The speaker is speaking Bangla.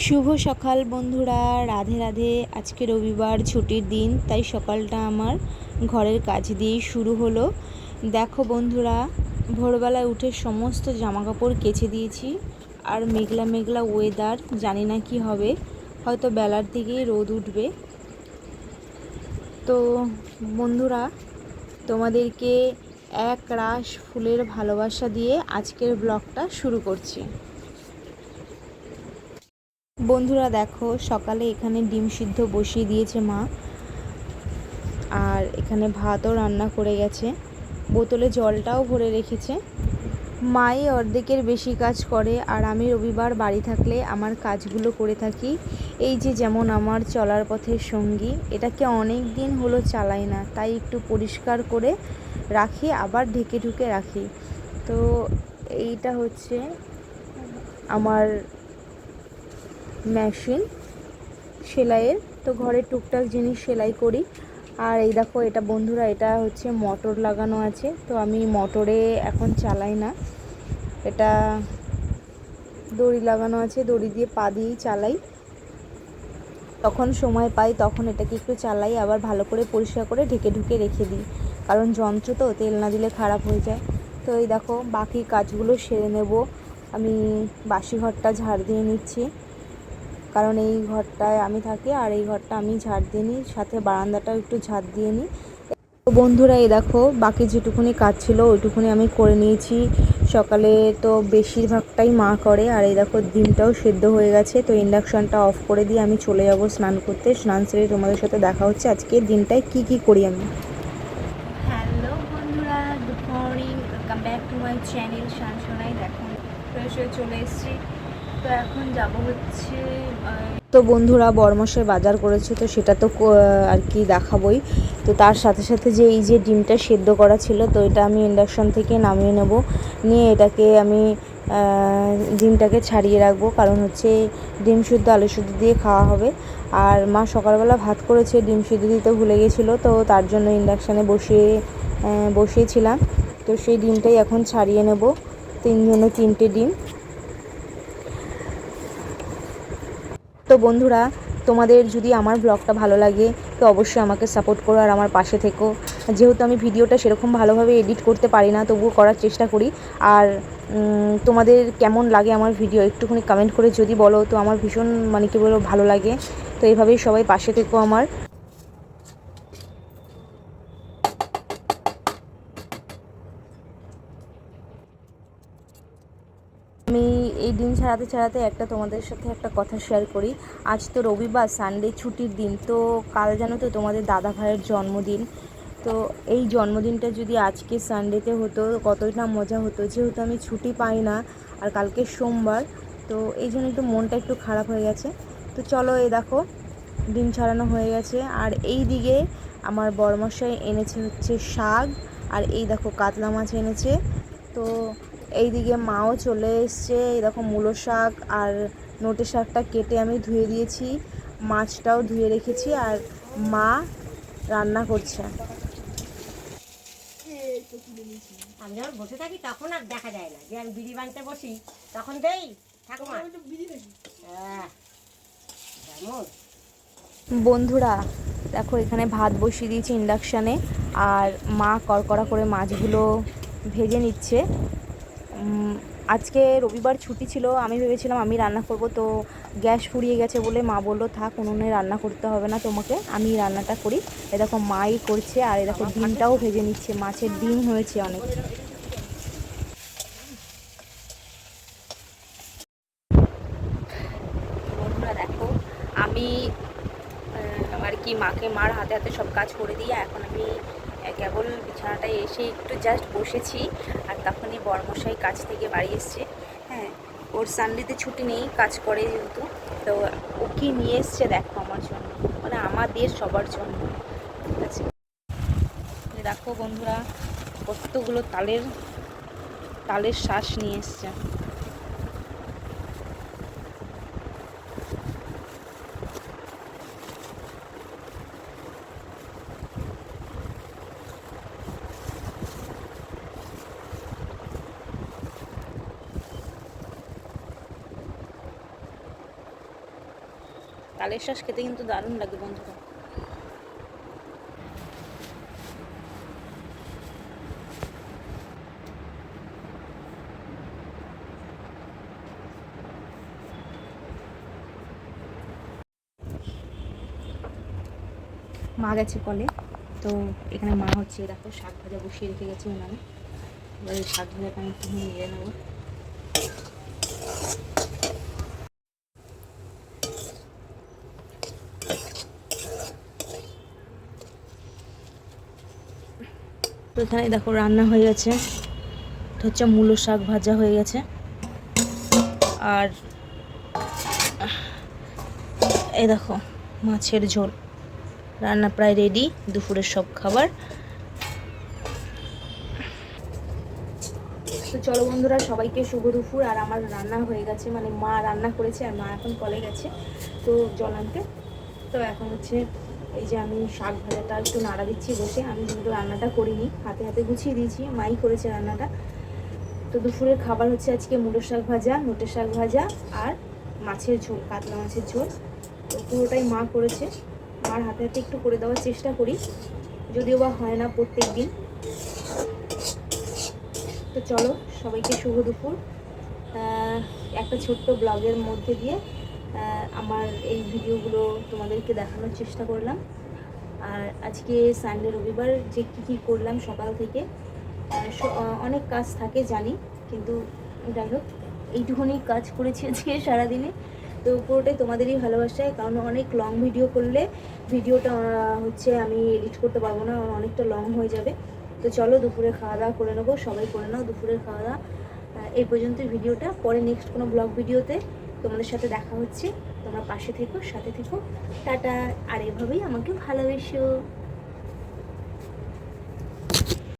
শুভ সকাল বন্ধুরা, রাধে রাধে। আজকে রবিবার, ছুটির দিন, তাই সকালটা আমার ঘরের কাজ দিয়েই শুরু হলো। দেখো বন্ধুরা, ভোরবেলায় উঠে সমস্ত জামাকাপড় কেচে দিয়েছি। আর মেঘলা মেঘলা ওয়েদার জানি না কি হবে। হয়তো বেলার দিকেই রোদ উঠবে। তো বন্ধুরা, তোমাদেরকে এক রাশ ফুলের ভালোবাসা দিয়ে আজকের ব্লগটা শুরু করছি। বন্ধুরা দেখো, সকালে এখানে ডিম সিদ্ধ বসিয়ে দিয়েছে মা। আর এখানে ভাতও রান্না করে গেছে। বোতলে জলটাও ভরে রেখেছে। মাই অর্ধেকের বেশি কাজ করে, আর আমি রবিবার বাড়ি থাকলে আমার কাজগুলো করে থাকি। এই যে যেমন আমার চলার পথের সঙ্গী, এটাকে অনেক দিন হলো চালাই না, তাই একটু পরিষ্কার করে রাখি, আবার ঢেকে ঢুকে রাখি। তো এইটা হচ্ছে আমার মেশিন, সেলাইয়ের। তো ঘরে টুকটাক জিনিস সেলাই করি। আর এই দেখো, এটা বন্ধুরা, এটা হচ্ছে মোটর লাগানো আছে। তো আমি মোটরে এখন চালাই না। এটা দড়ি লাগানো আছে, দড়ি দিয়ে পা দিয়েই চালাই। তখন সময় পাই, তখন এটাকে একটু চালাই, আবার ভালো করে পরিষ্কার করে ঢেকে ঢুকে রেখে দিই। কারণ যন্ত্র তো, তেল না দিলে খারাপ হয়ে যায়। তো এই দেখো, বাকি কাজগুলো সেরে নেব। আমি বাসি ঘরটা ঝাড় দিয়ে নিচ্ছি। কারণ এই ঘরটায় আমি থাকি আর এই ঘরটা আমি ঝাড় দিয়ে নিই, সাথে বারান্দাটাও একটু ঝাড় দিয়ে নিই। তো বন্ধুরা, এই দেখো, বাকি যেটুকুনি কাজ ছিল ওইটুকুনি আমি করে নিয়েছি। সকালে তো বেশিরভাগটাই মা করে, আর এই দেখো, ডিমটাও সেদ্ধ হয়ে গেছে। তো ইন্ডাকশানটা অফ করে দিয়ে আমি চলে যাব স্নান করতে। স্নান সেরে তোমাদের সাথে দেখা হচ্ছে আজকে দিনটায় কি কি করি আমি। হ্যালো বন্ধুরা, good morning welcome back to my channel Shan Sonai দেখুন ফ্রেশ চলে এসেছি। তো এখন যাব হচ্ছে তো বন্ধুরা বরমশাই বাজার করেছে তো সেটা তো আর কি দেখাবই। তো তার সাথে সাথে যে এই যে ডিমটা সেদ্ধ করা ছিল, তো এটা আমি ইন্ডাকশন থেকে নামিয়ে নেব। নিয়ে এটাকে আমি ডিমটাকে ছাড়িয়ে রাখব, কারণ হচ্ছে ডিম শুদ্ধ আলু শুদ্ধ দিয়ে খাওয়া হবে। আর মা সকালবেলা ভাত করেছে, ডিম সিদ্ধ দিতে ভুলে গেছিল, তো তার জন্য ইন্ডাকশানে বসিয়ে বসিয়েছিলাম। তো সেই ডিমটাই এখন ছাড়িয়ে নেব। তিনজনে তিনটে ডিম। তো বন্ধুরা, তোমাদের যদি আমার ব্লগটা ভালো লাগে, তো অবশ্যই আমাকে সাপোর্ট করো আর আমার পাশে থেকো। যেহেতু আমি ভিডিওটা সেরকম ভালোভাবে এডিট করতে পারি না, তবুও করার চেষ্টা করি। আর তোমাদের কেমন লাগে আমার ভিডিও একটুখানি কমেন্ট করে যদি বলো, তো আমার ভীষণ মানে কি বলো ভালো লাগে। তো এভাবেই সবাই পাশে থেকো আমার। আমি এই দিন ছাড়াতে ছাড়াতে একটা তোমাদের সাথে একটা কথা শেয়ার করি। আজ তো রবিবার সানডে ছুটির দিন, তো কাল জানো তো তোমাদের দাদা ভাইয়ের জন্মদিন। তো এই জন্মদিনটা যদি আজকে সানডেতে হতো কতটা মজা হতো। যেহেতু আমি ছুটি পাই না, আর কালকে সোমবার, তো এই জন্য একটু মনটা একটু খারাপ হয়ে গেছে। তো চলো এই দেখো ডিম ছাড়ানো হয়ে গেছে। আর এই দিকে আমার বরমশাই এনেছে হচ্ছে শাক, আর এই দেখো কাতলা মাছ এনেছে। তো এইদিকে মাও চলে এসছে। এরকম মূলো শাক আর নোটে শাকটা কেটে আমি ধুয়ে দিয়েছি মাছটাও ধুয়ে রেখেছি আর মা রান্না করছে। আমি যখন বসে থাকি তখন আর দেখা যায় না যে আমি বিড়ি বানতে বসি তখন দেই ঠাকুমা। হ্যাঁ বন্ধুরা দেখো এখানে ভাত বসিয়ে দিয়েছি ইন্ডাকশানে আর মা কড়কড়া করে মাছগুলো ভেজে নিচ্ছে। আজকে রবিবার ছুটি ছিল, আমি ভেবেছিলাম আমি রান্না করব, তো গ্যাস ফুরিয়ে গেছে বলে মা বলল, থাক, উনুনে রান্না করতে হবে না তোমাকে, আমি রান্নাটা করি। এ দেখো, মাই করছে, আর এ দেখো, ডিমটাও ভেজে নিচ্ছে, মাছের ডিম হয়েছে অনেক। দেখো, আমি আর কি মাকে মার হাতে হাতে সব কাজ করে দিয়ে এখন আমি কেবল বিছানাটায় এসে একটু জাস্ট বসেছি। আর তখনই বর্মশাই কাজ থেকে বাড়ি এসছে। হ্যাঁ ওর সানডেতে ছুটি নেই, কাজ করে যেহেতু। তো ও কি নিয়ে এসছে দেখো আমার জন্য। মানে আমাদের সবার জন্য। ঠিক আছে? দেখো বন্ধুরা, কতগুলো তালের তালের শ্বাস নিয়ে এসছে। তালের শ্বাস খেতে কিন্তু দারুণ লাগে বন্ধুরা। মা গেছে কলে, তো এখানে মা হচ্ছে, দেখো শাক ভাজা বসিয়ে রেখে গেছে উনানে এবার শাক ভাজাটা আমি নিয়ে নেব। তো এখানে দেখো রান্না হয়ে গেছে। এটা হচ্ছে মূলো শাক ভাজা হয়ে গেছে। আর এই দেখো মাছের ঝোল। রান্না প্রায় রেডি দুপুরের সব খাবার। তো চলো বন্ধুরা, সবাইকে শুভ দুপুর। আর আমার রান্না হয়ে গেছে মানে মা রান্না করেছে আর মা এখন কলে গেছে তো জল আনতে। তো এখন হচ্ছে এই যে আমি শাক ভাজাটা একটু নাড়া দিচ্ছি বসে, আমি কিন্তু রান্নাটা করিনি। হাতে হাতে গুছিয়ে দিয়েছি, মাই করেছে রান্নাটা। তো দুপুরের খাবার হচ্ছে আজকে মুলো শাক ভাজা নোটে শাক ভাজা আর মাছের ঝোল, কাতলা মাছের ঝোল। তো পুরোটাই মা করেছে। মার হাতে হাতে একটু করে দেওয়ার চেষ্টা করি। যদিও বা হয় না প্রত্যেক দিন তো চলো, সবাইকে শুভ দুপুর। একটা ছোট্ট ব্লগের মধ্যে দিয়ে আমার এই ভিডিওগুলো তোমাদেরকে দেখানোর চেষ্টা করলাম। আর আজকে সানডে রবিবার, যে কী কী করলাম সকাল থেকে অনেক কাজ থাকে জানি, কিন্তু যাই হোক, এইটুকুনি কাজ করেছি আজকে সারাদিনে। তো পুরোটাই তোমাদেরই ভালোবাসায়, কারণ অনেক লং ভিডিও করলে ভিডিওটা হচ্ছে আমি এডিট করতে পারব না অনেকটা লং হয়ে যাবে। তো চলো দুপুরে খাওয়া দাওয়া করে নেব, সবাই করে নাও দুপুরের খাওয়া দাওয়া। এই পর্যন্ত ভিডিওটা, পরে নেক্সট কোনো ব্লগ ভিডিওতে তোমাদের সাথে দেখা হচ্ছে। তোমরা পাশে থেকো সাথে থেকো। টাটা। আর এভাবেই আমাকে ভালোবেসো।